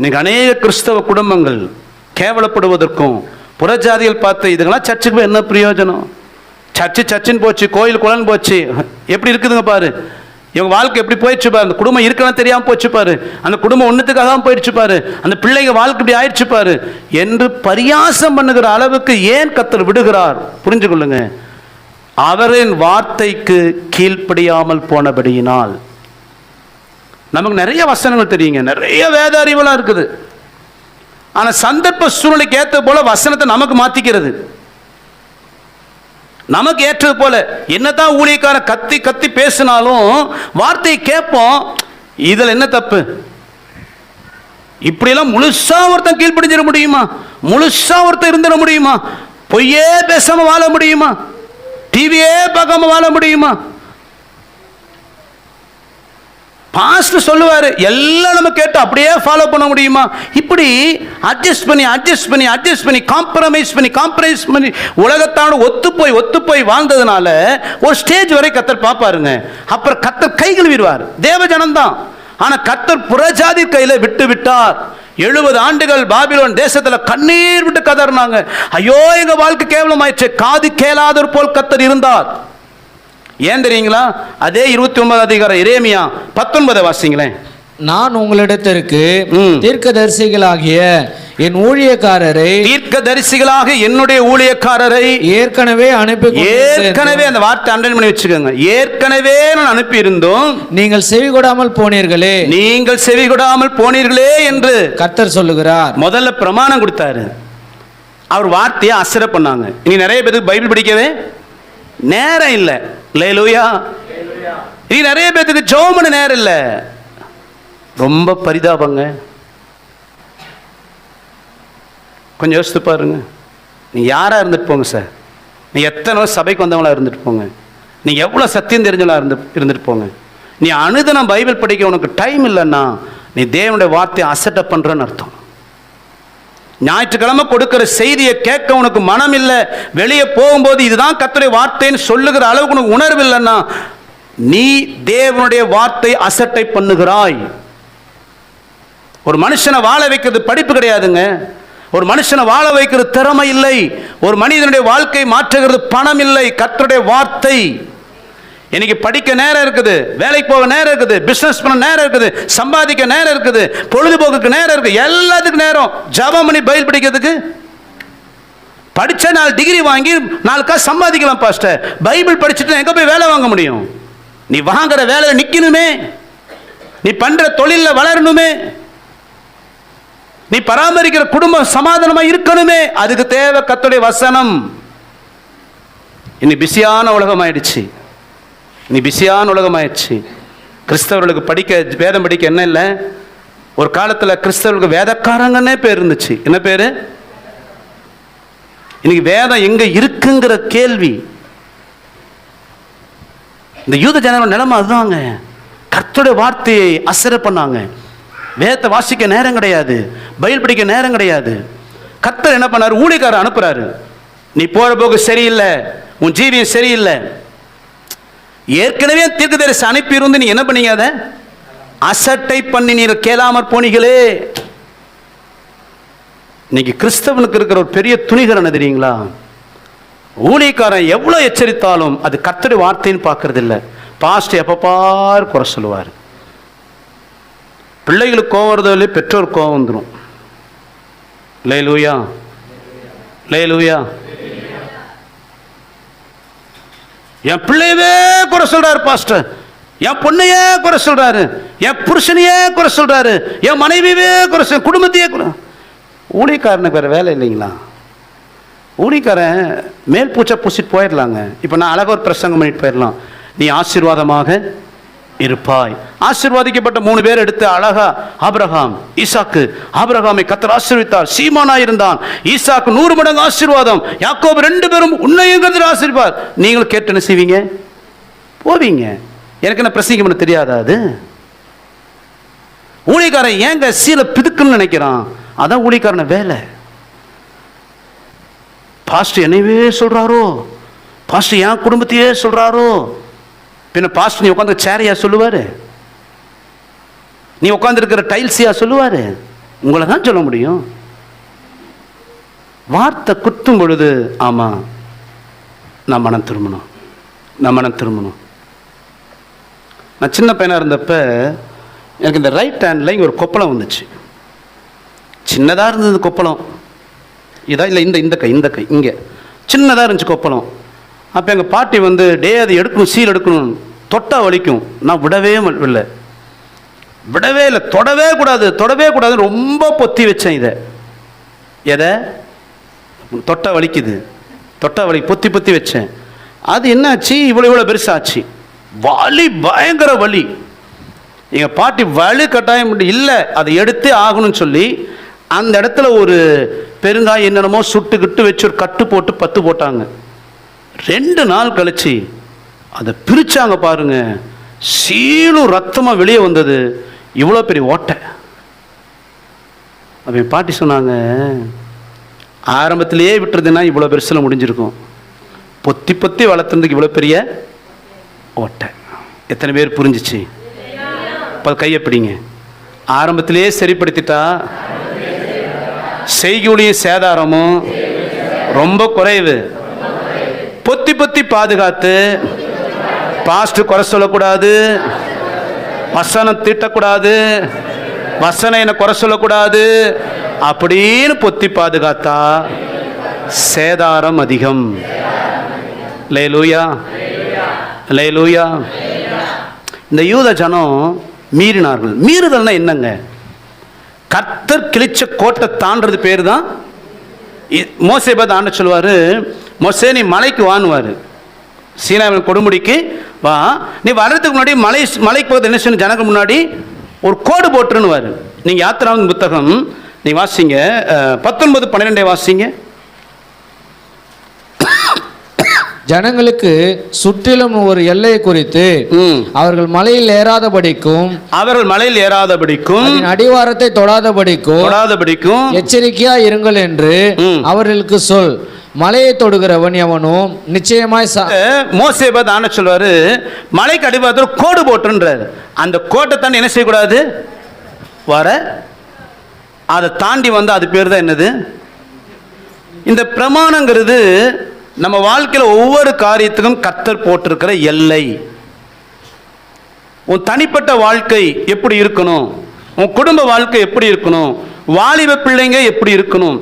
இன்னைக்கு அநேக கிறிஸ்தவ குடும்பங்கள் கேவலப்படுவதற்கும் புறஜாதிகள் பார்த்து இதுக்கெல்லாம் சர்ச்சுக்கு என்ன பிரயோஜனம்? சர்ச்சு சர்ச்சுன்னு போச்சு கோயில் குளம் போச்சு. எப்படி இருக்குதுங்க பாரு? இவங்க வாழ்க்கை எப்படி போயிடுச்சு பாரு? அந்த குடும்பம் இருக்கணும் தெரியாமல் போச்சு பாரு. அந்த குடும்பம் ஒன்றுத்துக்காக தான் போயிடுச்சு பாரு. அந்த பிள்ளைங்க வாழ்க்கை இப்படி ஆயிடுச்சு பாரு. என்று பரியாசம் பண்ணுகிற அளவுக்கு ஏன் கத்தர் விடுகிறார்? புரிஞ்சு கொள்ளுங்க அவரின் வார்த்தைக்கு கீழ்ப்படியாமல் போனபடியினால் நமக்கு நிறைய வசனங்கள் தெரியுங்க. நிறைய வேத அறிவெல்லாம் இருக்குது. ஆனால் சந்தர்ப்ப சூழ்நிலைக்கு ஏற்ற போல வசனத்தை நமக்கு மாற்றிக்கிறது நமக்கு ஏற்றது போல என்னதான் ஊழியக்காரன் கத்தி கத்தி பேசினாலும் வார்த்தையை கேட்போம். இதில் என்ன தப்பு? இப்படியெல்லாம் முழுசா ஒருத்தன் கீழ்ப்படிஞ்சிட முடியுமா? முழுசா ஒருத்தன் இருந்துட முடியுமா? பொய்யே பேசாம வாழ முடியுமா? டிவியே பார்க்காம வாழ முடியுமா? பாஸ்ட் சொல்லுவார். எல்லாம் நம்ம கேட்டு அப்படியே ஃபாலோ பண்ண முடியுமா? இப்படி அட்ஜஸ்ட் பண்ணி அட்ஜஸ்ட் பண்ணி அட்ஜஸ்ட் பண்ணி காம்ப்ரமைஸ் பண்ணி காம்ப்ரமைஸ் பண்ணி உலகத்தான ஒத்து போய் ஒத்து போய் வாழ்ந்ததுனால ஒரு ஸ்டேஜ் வரை கத்தர் பார்ப்பாருங்க. அப்புறம் கத்தர் கை கழுவிடுவார். தேவ ஜனம்தான் ஆனால் கத்தர் புறஜாதி கையில் விட்டு விட்டார். எழுபது ஆண்டுகள் பாபிலோன் தேசத்தில் கண்ணீர் விட்டு கதறினாங்க. ஐயோ எங்கள் வாழ்க்கை கேவலமாயிடுச்சு காது கேளாதவர் போல் கத்தர் இருந்தார். ஏன் தெரியுங்களா? அதே இருபத்தி ஒன்பது அதிகாரம் இரேமியா பத்தொன்பதை வாசிங்களேன். நான் உங்களிடத்திற்கு. தீர்க்கதரிசிகளாகிய என் ஊழியக்காரரை தீர்க்க தரிசிகளாக என்னுடைய ஊழியக்காரரை ஏற்கனவே அனுப்பி ஏற்கனவே அந்த வார்த்தை அண்டன் பண்ணி வச்சுக்கோங்க. ஏற்கனவே நான் அனுப்பி இருந்தோம் நீங்கள் செவிகொடாமல் போனீர்களே. நீங்கள் செவி கொடாமல் போனீர்களே என்று கர்த்தர் சொல்லுகிறார். முதல்ல பிரமாணம் கொடுத்தாரு. அவர் வார்த்தையை அசர பண்ணாங்க. இனி நிறைய பேருக்கு பைபிள் படிக்கவே நேரம் இல்லை. லேலூயா. இனி நிறைய பேத்துக்கு ஜோமனு நேரம் இல்லை. ரொம்ப பரிதாபங்க. கொஞ்சம் யோசித்து பாருங்க. நீ யாராக இருந்துட்டு போங்க சார்? நீ எத்தனை வருஷம் சபைக்கு வந்தவங்களா இருந்துட்டு போங்க. நீ எவ்வளோ சத்தியம் தெரிஞ்சவங்களா இருந்து இருந்துட்டு போங்க. நீ அனுதினம் பைபிள் படிக்க உனக்கு டைம் இல்லைன்னா நீ தேவனுடைய வார்த்தையை அசட்டை பண்ணுறன்னு அர்த்தம். ஞாயிற்றுக்கிழமை கொடுக்கிற செய்தியை கேட்க உனக்கு மனம் இல்லை வெளியே போகும்போது இதுதான் கத்துடைய வார்த்தைன்னு சொல்லுகிற அளவுக்கு உனக்கு உணர்வு இல்லைன்னா நீ தேவனுடைய வார்த்தை அசட்டை பண்ணுகிறாய். ஒரு மனுஷனை வாழ வைக்கிறது படிப்பு கிடையாதுங்க. ஒரு மனுஷனை வாழ வைக்கிறது திறமை இல்லை. ஒரு மனிதனுடைய வாழ்க்கை மாற்றுகிறது பணம் இல்லை. கத்தருடைய வார்த்தை இன்னைக்கு படிக்க நேரம் இருக்குது வேலைக்கு போக நேரம் இருக்குது பிசினஸ் பண்ண நேரம் இருக்குது சம்பாதிக்க நேரம் இருக்குது பொழுதுபோக்குக்கு நேரம் இருக்குது எல்லாத்துக்கும் நேரம். ஜபம் பண்ணி பயில் பிடிக்கிறதுக்கு? படிச்ச நாலு டிகிரி வாங்கி நாலு காசு சம்பாதிக்கலாம் பாஸ்டர் பைபிள் படிச்சுட்டு எங்க போய் வேலை வாங்க முடியும்? நீ வாங்குற வேலையை நிக்கணுமே. நீ பண்ற தொழிலில் வளரணுமே. நீ பராமரிக்கிற குடும்பம் சமாதானமா இருக்கணுமே. அதுக்கு தேவை கத்துடைய வசனம். இனி பிஸியான உலகம் ஆயிடுச்சு நீ பிஸியான உலகமாயிடுச்சு. கிறிஸ்தவர்களுக்கு படிக்க வேதம் படிக்க என்ன இல்லை? ஒரு காலத்தில் கிறிஸ்தவர்களுக்கு வேதக்காரங்கன்னே பேர் இருந்துச்சு. என்ன பேர்? இன்னைக்கு வேதம் எங்கே இருக்குங்கிற கேள்வி. இந்த யூத ஜனங்கள் நிலைமை அதுதாங்க. கர்த்தருடைய வார்த்தையை அசர பண்ணாங்க. வேதத்தை வாசிக்க நேரம் கிடையாது. பயில் படிக்க நேரம் கிடையாது. கர்த்தர் என்ன பண்ணார்? ஊழியக்காரர் அனுப்புறாரு. நீ போற போக்கு சரியில்லை. உன் ஜீவியம் சரியில்லை. ஏற்கனவே தீர்க்கதரிசி அனுப்பி இருந்து நீ என்ன பண்ணீங்க அதை? அசட்டை பண்ணி நீர் கேளாமற் போனீங்களே. இன்னைக்கு கிறிஸ்தவனுக்கு இருக்கிற ஒரு பெரிய துணிகரன் தெரியுங்களா? ஊழியக்காரன் எவ்வளோ எச்சரித்தாலும் அது கத்தடி வார்த்தைன்னு பார்க்கறது இல்லை பாஸ்ட் எப்போ பார் குறை சொல்லுவார். பிள்ளைகளுக்கு கோவம் வருதோ இல்லையோ பெற்றோர் கோவம் வந்துடும் லே லூயா லே லூயா என் பிள்ளையவே குறை சொல்றாரு பாஸ்டர் என் பொண்ணையே குறை சொல்றாரு. என் புருஷனையே குறை சொல்றாரு. என் மனைவியவே குறை சொல் குடும்பத்தையே குறை ஊழியக்காரனுக்கு வேற வேலை இல்லைங்களா? ஊழிக்காரன் மேல் பூச்சை பூசிட்டு போயிடலாங்க. இப்போ நான் அழகாக ஒரு பிரசங்கம் பண்ணிட்டு போயிடலாம். நீ ஆசீர்வாதமாக இருப்பாய். ஆசீர்வாதிக்கப்பட்ட மூணு பேர் எடுத்து அழகா ஆபிரகாம் ஈசாக்கு. ஆபிரகாமை கத்தர் ஆசீர்வித்தார். சீமானா இருந்தான். ஈசாக்கு நூறு மடங்கு ஆசீர்வாதம். யாக்கோப் ரெண்டு பேரும் உன்னையும் கத்தர் ஆசீர்வார். நீங்களும் கேட்டு என்ன செய்வீங்க? போவீங்க. எனக்கு என்ன பிரசங்கம் பண்ண தெரியாதா அது? ஊழியக்காரன் ஏங்க சீல பிதுக்குன்னு நினைக்கிறான்? அதான் ஊழியக்காரன வேலை. பாஸ்டர் என்னையவே சொல்றாரோ? பாஸ்டர் என் குடும்பத்தையே சொல்றாரோ? பின்ன பாஸ்டர் நீ உட்காந்து சேரையா சொல்லுவார். நீ உட்காந்துருக்கிற டைல்ஸியா சொல்லுவார். உங்களை தான் சொல்ல முடியும். வார்த்தை குத்தும் பொழுது ஆமாம் நான் மனம் திரும்பணும். நான் மனம் திரும்பணும். நான் சின்ன பையனாக இருந்தப்ப எனக்கு இந்த ரைட் ஹேண்டில் இங்கே ஒரு கொப்பளம் வந்துச்சு. சின்னதாக இருந்தது கொப்பளம். இதான் இல்லை இந்த இந்த கை இந்த கை இங்கே. சின்னதாக இருந்துச்சு கொப்பளம். அப்போ எங்கள் பாட்டி வந்து டே அதை எடுக்கணும் சீல் எடுக்கணும். தொட்டா வலிக்கும். நான் விடவே இல்லை. விடவே இல்லை. தொடவே கூடாது தொடவே கூடாது ரொம்ப பொத்தி வச்சேன் இதை. எதை? தொட்டா வலிக்குது. தொட்டா வலி பொத்தி பொத்தி வச்சேன். அது என்னாச்சு? இவ்வளோ இவ்வளோ பெருசாச்சு. வலி பயங்கர வலி. எங்கள் பாட்டி வலி கட்டாயம் இல்லை அதை எடுத்தே ஆகணும்னு சொல்லி அந்த இடத்துல ஒரு பெருங்காய் என்னென்னமோ சுட்டுக்கிட்டு வச்சு ஒரு கட்டு போட்டு பத்து போட்டாங்க. ரெண்டு நாள் கழிச்சு அதை பிரித்தாங்க பாருங்க. சீலும் ரத்தமாக வெளியே வந்தது. இவ்வளோ பெரிய ஓட்டை. அப்ப என் பாட்டி சொன்னாங்க ஆரம்பத்திலேயே விட்டுறதுன்னா இவ்வளோ பெருசில் முடிஞ்சிருக்கும். பொத்தி பொத்தி வளர்த்துறதுக்கு இவ்வளோ பெரிய ஓட்டை. எத்தனை பேர் புரிஞ்சிச்சு? இப்போ கையை பிடிங்க. ஆரம்பத்திலேயே சரிப்படுத்திட்டா? செய்கூலியும் சேதாரமும் ரொம்ப குறைவு. பொத்தி பொத்தி பாதுகாத்து பாஸ்ட் குறை சொல்லக்கூடாது வசனம் தீட்டக்கூடாது வசனம் என்ன குறை சொல்லக்கூடாது அப்படின்னு பொத்தி பாதுகாத்தா சேதாரம் அதிகம். லேலூயா லேலூயா இந்த யூத ஜனம் மீறினார்கள். மீறுதல்னா என்னங்க? கர்த்தர் கிழிச்ச கோட்டை தாண்டது பேர் தான் மோசை பார்த்து ஆண்ட சொல்லுவார் மோசே நீ மலைக்கு வாங்குவார் சீனாவின் கொடுமுடிக்கு வா. நீ வர்றதுக்கு முன்னாடி மலை மலைக்கு போகிறது என்ன செய்யணும் ஜனக்கு முன்னாடி ஒரு கோடு போட்டுருன்னுவார். நீங்கள் யாத்திராவின் புத்தகம் நீ வாசிங்க. பத்தொன்பது பன்னிரெண்டே வாசிங்க. ஜனங்களுக்கு சுற்றிலும் ஒரு எல்லையை குறித்து அவர்கள் மலையில் ஏறாதபடிக்கும் அவர்கள் மலையில் ஏறாதபடிக்கும் அடிவாரத்தை தொடாதபடிக்கும் தொடாதபடிக்கும் எச்சரிக்கையா இருங்கள் என்று. அவர்களுக்கு சொல். மலையை தொடுகிறவன் எவனும் நிச்சயமாய் மோசே பார்த்து ஆன சொல்வாரு மலைக்கு அடிபாரத்தில் கோடு போட்டுன்றாரு. அந்த கோட்டை தாண்டி என்ன செய்யக்கூடாது? வர. அதை தாண்டி வந்து அது பேர் தான் என்னது? இந்த பிரமாணங்கிறது நம்ம வாழ்க்கையில் ஒவ்வொரு காரியத்துக்கும் கத்தர் போட்டிருக்கிற எல்லை. உன் தனிப்பட்ட வாழ்க்கை எப்படி இருக்கணும்? உன் குடும்ப வாழ்க்கை எப்படி இருக்கணும்? வாலிப பிள்ளைங்க எப்படி இருக்கணும்?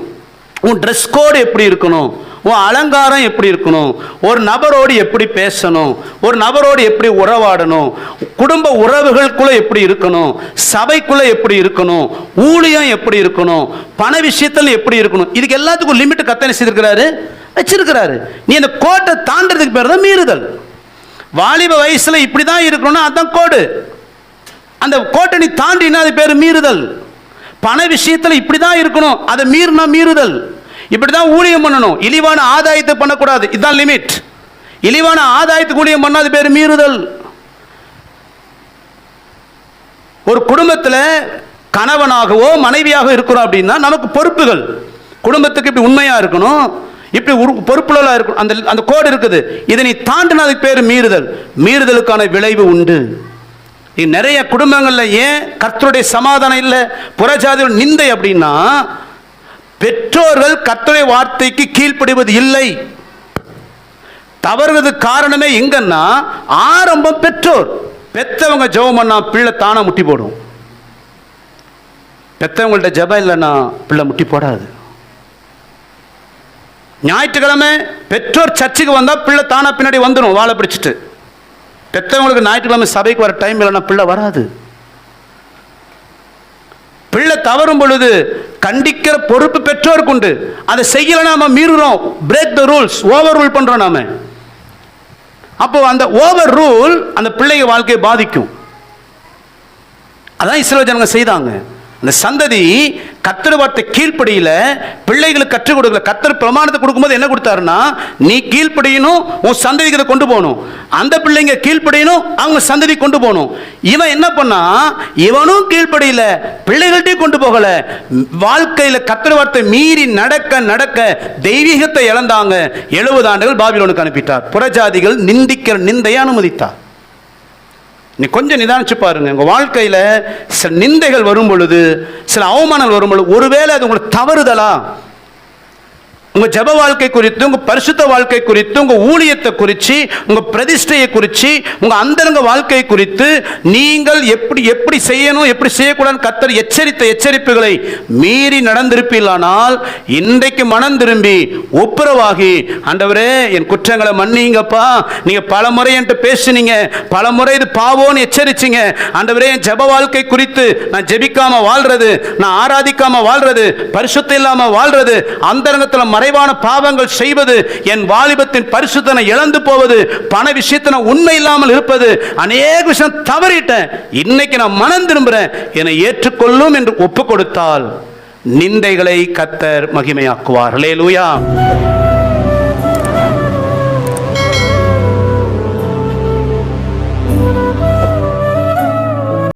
உன் ட்ரெஸ் கோடு எப்படி இருக்கணும்? உன் அலங்காரம் எப்படி இருக்கணும்? ஒரு நபரோடு எப்படி பேசணும்? ஒரு நபரோடு எப்படி உறவாடணும்? குடும்ப உறவுகளுக்குள்ளே எப்படி இருக்கணும்? சபைக்குள்ளே எப்படி இருக்கணும்? ஊழியம் எப்படி இருக்கணும்? பண விஷயத்தில் எப்படி இருக்கணும்? இதுக்கு எல்லாத்துக்கும் லிமிட் கத்தனை செய்திருக்கிறாரு வச்சிருக்கிறாரு. நீ அந்த கோட்டை தாண்டதுக்கு பேர் தான் மீறுதல். வாலிப வயசில் இப்படி தான் இருக்கணும்னா அதுதான் கோடு. அந்த கோட்டை நீ தாண்டினா அது பேர் மீறுதல். பண விஷயத்தில் இப்படி தான் இருக்கணும். அதை மீறினா மீறுதல். இப்படி தான் ஊழியம் பண்ணணும். இழிவான ஆதாயத்தை பண்ணக்கூடாது. இதுதான் லிமிட். இழிவான ஆதாயத்துக்கு ஊழியம் பண்ணா அது பேர் மீறுதல். ஒரு குடும்பத்தில் கணவனாகவோ மனைவியாக இருக்கிறோம் அப்படின்னா நமக்கு பொறுப்புகள். குடும்பத்துக்கு இப்படி உண்மையாக இருக்கணும். இப்படி உரு- பொறுப்புள்ளவளா இருக்கணும். அந்த அந்த கோடு இருக்குது. இதனை நீ தாண்டினா அதுக்கு பேர் மீறுதல். மீறுதலுக்கான விளைவு உண்டு. நிறைய குடும்பங்களில் ஏன் கர்த்தருடைய சமாதானம் இல்லை? புறஜாதியோட நிந்தை அப்படின்னா பெற்றோர்கள் கர்த்தருடைய வார்த்தைக்கு கீழ்ப்படிவது இல்லை. தவறுவது காரணமே எங்கன்னா ஆரம்பம் பெற்றோர். பெத்தவங்க ஜெபம் பண்ணா பிள்ளை தானாக முட்டி போடும். பெத்தவங்கள்ட்ட ஜெபம் இல்லைன்னா பிள்ளை முட்டி போடாது. ஞாயிற்றுக்கிழமை பெற்றோர் சர்ச்சுக்கு வந்தால் பிள்ளை தானாக பின்னாடி வந்துடும் வாழை பிடிச்சிட்டு. பெற்றவங்களுக்கு ஞாயிற்றுக்கிழமை சபைக்கு வர டைம் இல்லைன்னா பிள்ளை வராது. பிள்ளை தவறும் பொழுது கண்டிக்கிற பொறுப்பு பெற்றோருக்கு உண்டு. அதை செய்யல நாம மீறுறோம். Break the rules over rule பண்றோம் நாம. அப்போ அந்த ஓவர் ரூல் அந்த பிள்ளைங்க வாழ்க்கையை பாதிக்கும். அதான் இஸ்ரோ ஜனங்க செய்தாங்க. அந்த சந்ததி கத்திர வார்த்தை கீழ்ப்படியில் பிள்ளைகளுக்கு கற்றுக் கொடுக்கல. கத்தர் பிரமாணத்தை கொடுக்கும்போது என்ன கொடுத்தாருன்னா நீ கீழ்ப்படியணும் உன் சந்ததிக்கு இதை கொண்டு போகணும். அந்த பிள்ளைங்க கீழ்ப்படியணும் அவங்க சந்ததி கொண்டு போகணும். இவன் என்ன பண்ணா இவனும் கீழ்ப்படியில் பிள்ளைகள்ட்டையும் கொண்டு போகலை. வாழ்க்கையில் கத்திர வார்த்தை மீறி நடக்க நடக்க தெய்வீகத்தை இழந்தாங்க. எழுபது ஆண்டுகள் பாபிலோனுக்கு அனுப்பிட்டார். புறஜாதிகள் நிந்திக்கிற நிந்தையை அனுமதித்தார். நீ கொஞ்சம் நிதானிச்சு பாருங்க. உங்கள் வாழ்க்கையில் சில நிந்தைகள் வரும் பொழுது சில அவமானங்கள் வரும் பொழுது ஒருவேளை அது உங்களுக்கு தவறுதலா? உங்கள் ஜெப வாழ்க்கை குறித்து உங்கள் பரிசுத்த வாழ்க்கை குறித்து உங்கள் ஊழியத்தை குறித்து உங்கள் பிரதிஷ்டையை குறித்து உங்க அந்தரங்க வாழ்க்கை குறித்து நீங்கள் எப்படி எப்படி செய்யணும் எப்படி செய்யக்கூடாது கத்தர் எச்சரித்த எச்சரிப்புகளை மீறி நடந்திருப்பீர்களானால் இன்றைக்கு மனம் திரும்பி ஒப்புரவாகி ஆண்டவரே என் குற்றங்களை மன்னிங்கப்பா. நீங்க பல முறை என்கிட்ட பேசுனீங்க. பல முறை இது பாவோன்னு எச்சரிச்சீங்க. ஆண்டவரே என் ஜெப வாழ்க்கை குறித்து நான் ஜெபிக்காமல் வாழ்றது நான் ஆராதிக்காமல் வாழ்றது பரிசுத்தம் இல்லாமல் வாழ்றது அந்தரங்கத்தில் குறைவான பாவங்கள் செய்வது என் வாலிபத்தின் பரிசுத்தனை இழந்து போவது பண விஷயத்தை நான் உண்மை இல்லாமல் இருப்பது அநேக விஷயம் தவறிட்டேன். இன்னைக்கு நான் மனம் திரும்புறேன். என்னை ஏற்றுக்கொள்ளும் என்று ஒப்பு கொடுத்தால் நிந்தைகளை கத்தர் மகிமையாக்குவார்களே லூயா